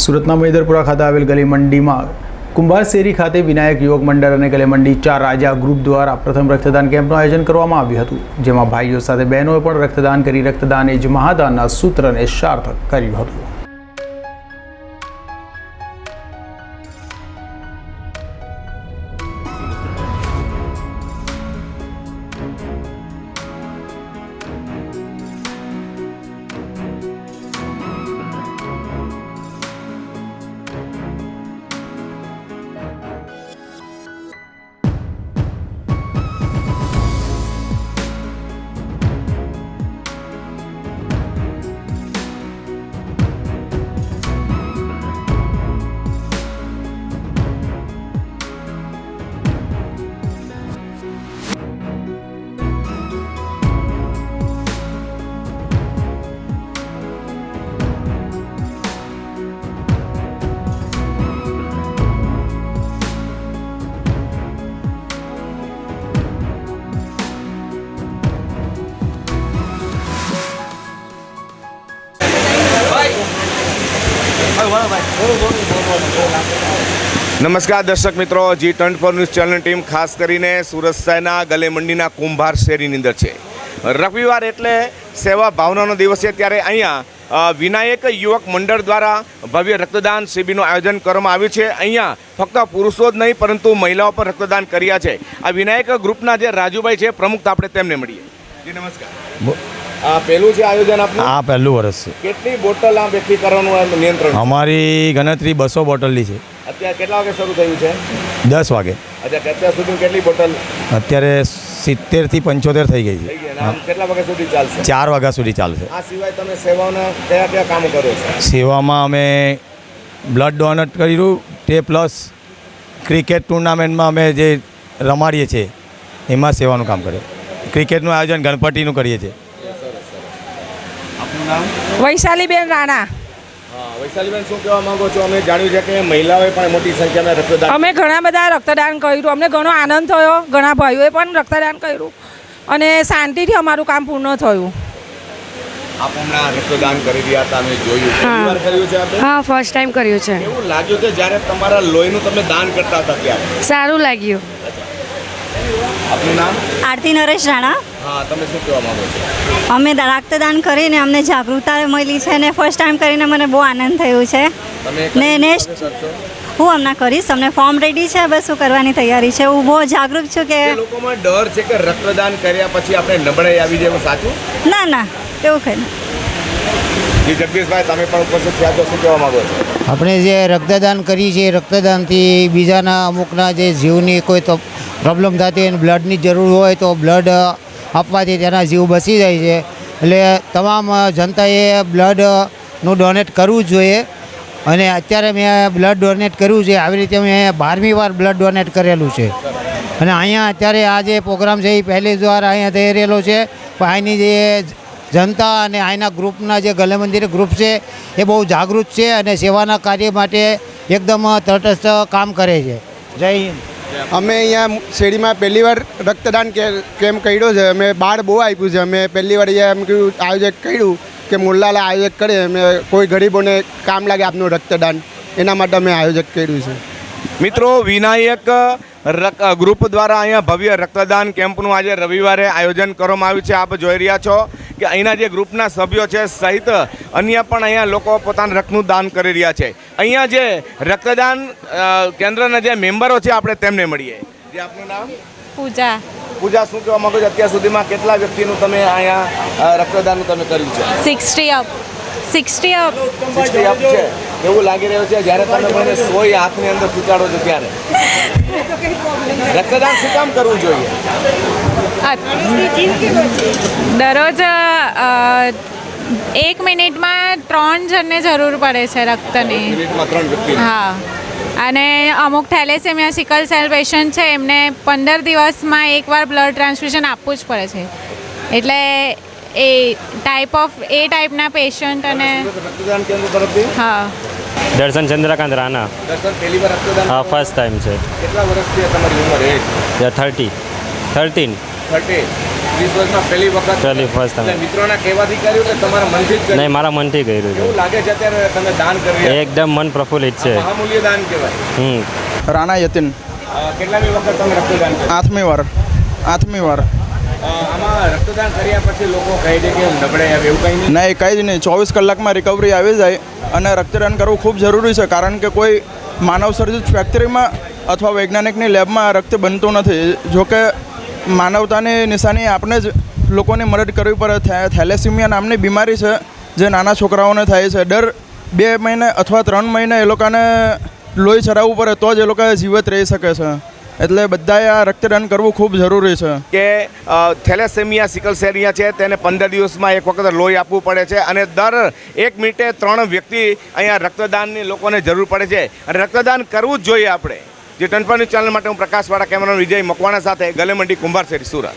સુરતના મૈદરપુરા ખાતે આવેલ ગલી મંડીમાં કુંભાર શેરી ખાતે વિનાયક યુવક મંડળ અને ગલી મંડી ચાર રાજા ગ્રુપ દ્વારા પ્રથમ રક્તદાન કેમ્પનું આયોજન કરવામાં આવ્યું હતું, જેમાં ભાઈઓ સાથે બહેનોએ પણ રક્તદાન કરી રક્તદાન એ જ મહાદાનના સૂત્રને સાર્થક કર્યું હતું. નમસ્કાર દર્શક મિત્રો, જી ટન્ટ પર ન્યૂઝ ચેનલ ટીમ ખાસ કરીને સુરત શહેરના ગલે મંડીના કુંભાર શેરીની અંદર છે. રવિવાર એટલે સેવા ભાવનાનો દિવસ છે ત્યારે અહીંયા વિનાયક યુવક મંડળ દ્વારા ભવ્ય રક્તદાન શિબિરનું આયોજન કરવામાં આવ્યું છે. અહીંયા ફક્ત પુરુષો જ નહીં, પરંતુ મહિલાઓ પણ રક્તદાન કર્યા છે. આ વિનાયક ગ્રુપના જે રાજુભાઈ છે, પ્રમુખ આપણે તેમને મળીએ. જી, નમસ્કાર. આ પહેલું છે આયોજન આપનું? આ પહેલું વર્ષ છે. કેટલી બોટલ આમ વ્યક્તિ કરવાનું નિયંત્રણ અમારી ગણતરી બસો બોટલની છે. અત્યારે કેટલા વાગે શરૂ થયું છે? દસ વાગે. અત્યારે અત્યાર સુધી કેટલી બોટલ અત્યારે સિત્તેરથી પંચોતેર થઈ ગઈ છે. કેટલા વાગ્યા સુધી ચાલશે? ચાર વાગ્યા સુધી ચાલશે. આ સિવાય તમે સેવાના કયા કયા કામ કરો છો? સેવામાં અમે બ્લડ ડોનેટ કર્યું તે પ્લસ ક્રિકેટ ટુર્નામેન્ટમાં અમે જે રમાડીએ છીએ એમાં સેવાનું કામ કરીએ ક્રિકેટનું આયોજન ગણપતિનું કરીએ છીએ. નામ? વૈશાલીબેન રાણા. હા વૈશાલીબેન શું કહેવા માંગો છો? અમે જાણ્યું છે કે મહિલાઓએ પણ મોટી સંખ્યામાં રક્તદાન અમે ઘણા બધા રક્તદાન કર્યું. અમને ઘણો આનંદ થયો. ઘણા ભાઈઓએ પણ રક્તદાન કર્યું. અને શાંતિથી અમારું કામ પૂર્ણ થયું. આપ હમણાં રક્તદાન કરી રહ્યા હતા અમે જોયું. પહેલી કર્યું છે આપણે હા ફર્સ્ટ ટાઈમ કર્યું છે. એવું લાગ્યું કે જ્યારે તમારા લોહીનું તમે દાન કરતા હતા ત્યારે? સારું લાગ્યું. આપનું નામ? આરતી નરેશ રાણા. હા તમે શું કહેવા માંગો છો? અમે રક્તદાન કરીને અમને જાગૃતતા મળી છે અને ફર્સ્ટ ટાઈમ કરીને મને બહુ આનંદ થયો છે. ને નેક્સ્ટ હું હમણાં કરીશ અમને ફોર્મ રેડી છે બસ શું કરવાની તૈયારી છે. હું બહુ જાગૃત છું કે લોકોમાં ડર છે કે રક્તદાન કર્યા પછી આપણે નબળાઈ આવી જાય સાચું? ના ના એવું કંઈ જગદીશભાઈ તમે પણ ઉપસ્થિત થયા છો શું કહેવા માંગો છો? આપણે જે રક્તદાન કરીએ છીએ રક્તદાનથી બીજાના અમુકના જે જીવની કોઈ તો પ્રોબ્લેમ થતી અને બ્લડની જરૂર હોય તો બ્લડ આપવાથી તેના જીવ બચી જાય છે. એટલે તમામ જનતાએ બ્લડનું ડોનેટ કરવું જોઈએ. અને અત્યારે મેં બ્લડ ડોનેટ કર્યું છે. આવી રીતે મેં બારમી વાર બ્લડ ડોનેટ કરેલું છે. અને અહીંયા અત્યારે આ જે પ્રોગ્રામ છે એ પહેલી જ વાર અહીંયા થઈ રહેલો છે. પણ અહીંની જે જનતા અને અહીંના ગ્રુપના જે ગલે મંદિર ગ્રુપ છે એ બહુ જાગૃત છે અને સેવાના કાર્ય માટે એકદમ તટસ્થ કામ કરે છે. જય હિન્દ. અમે અહીંયા શેરીમાં પહેલી વાર રક્તદાન કેમ્પ કર્યો છે? અમે બાળ બહુ આપ્યું છે. અમે પહેલી વાર અહીંયા એમ કહ્યું આયોજક કર્યું કે મુલ્લાલા આયોજક કરે. અમે કોઈ ગરીબોને કામ લાગે આપનું રક્તદાન. એના માટે અમે આયોજક કર્યું છે. મિત્રો, વિનાયક ગ્રુપ દ્વારા અહીંયા ભવ્ય રક્તદાન કેમ્પનું આજે રવિવારે આયોજન કરવામાં આવ્યું છે. આપ જોઈ રહ્યા છો. કે અહીંના જે ગ્રુપના સભ્યો છે સહિત અન્ય પણ અહીંયા લોકો પોતાના રક્તનું દાન કરી રહ્યા છે. અહીંયા જે રક્તદાન કેન્દ્રના જે મેમ્બરો છે આપણે તેમને મળીએ. જે આપનું નામ? પૂજા. પૂજા શું કહેવા માંગો છો? અત્યાર સુધીમાં કેટલા વ્યક્તિનું તમે અહીંયા રક્તદાન રક્તદાનનું તમે કર્યું છે? Sixty up sixty up 60 up છે. એવું લાગી રહ્યું છે જ્યારે તમે મને સોય હાથની અંદર ખૂંચાડો છો ત્યારે. રક્તદાન શું કામ કરવું જોઈએ? દરરોજ એક મિનિટમાં ત્રણ જણને જરૂર પડે છે રક્તની. હા. અને અમુક થેલેસેમિયા સિકલ સેલ પેશન્ટ છે એમને પંદર દિવસમાં એકવાર બ્લડ ટ્રાન્સફ્યુઝન આપવું જ પડે છે. એટલે એ ટાઈપ ઓફ એ ટાઈપના પેશન્ટ અને રક્તદાન કેન્દ્ર તરફથી? હા. દર્શન ચંદ્રકાંત રાણા દર્શન પહેલી વાર હા ફર્સ્ટ ટાઈમ છે. કેટલા વર્ષથી તમારી ઉંમર એજ થર્ટી થર્ટીન થર્ટી પહેલી વખત પહેલી first time. મિત્રોના કહેવાથી કર્યું કે તમારા મનથી જ નહીં મારા મનથી કર્યું એવું લાગે છે અત્યારે તમે દાન કરી એકદમ મન પ્રફુલ્લિત છે. મહામૂલ્ય દાન કહેવાય. હમ. રાણા યતિન. કેટલામી વખત તમે રક્તદાન કર્યું? આઠમી વાર. આઠમી વાર. આમાં રક્તદાન કર્યા પછી લોકો કહે છે કે નબળે આવે એવું કંઈ નહીં. નહીં કંઈ જ નહીં. ચોવીસ કલાકમાં રિકવરી આવી જાય અને રક્તદાન કરવું ખૂબ જરૂરી છે, કારણ કે કોઈ માનવ સર્જિત ફેક્ટરીમાં અથવા વૈજ્ઞાનિકની લેબમાં રક્ત બનતું નથી. જોકે માનવતાની નિશાની આપણે જ લોકોની મદદ કરવી પડે. થેલેસીમિયા નામની બીમારી છે, જે નાના છોકરાઓને થાય છે. દર બે મહિને અથવા ત્રણ મહિને એ લોકોને લોહી ચડાવવું પડે, તો જ એ લોકો જીવિત રહી શકે છે. એટલે બધાએ આ રક્તદાન કરવું ખૂબ જરૂરી છે. કે થેલેસેમિયા સિકલ સેરિયા છે, તેને પંદર દિવસમાં એક વખત લોહી આપવું પડે છે અને દર એક મિનિટે ત્રણ વ્યક્તિ અહીંયા રક્તદાનની લોકોને જરૂર પડે છે. અને રક્તદાન કરવું જ જોઈએ આપણે. જે ટનપાની ચેનલ માટે હું પ્રકાશવાળા કેમેરાનો વિજય મકવાણા સાથે ગલેમંડી કુંભાર શેરી સુરત.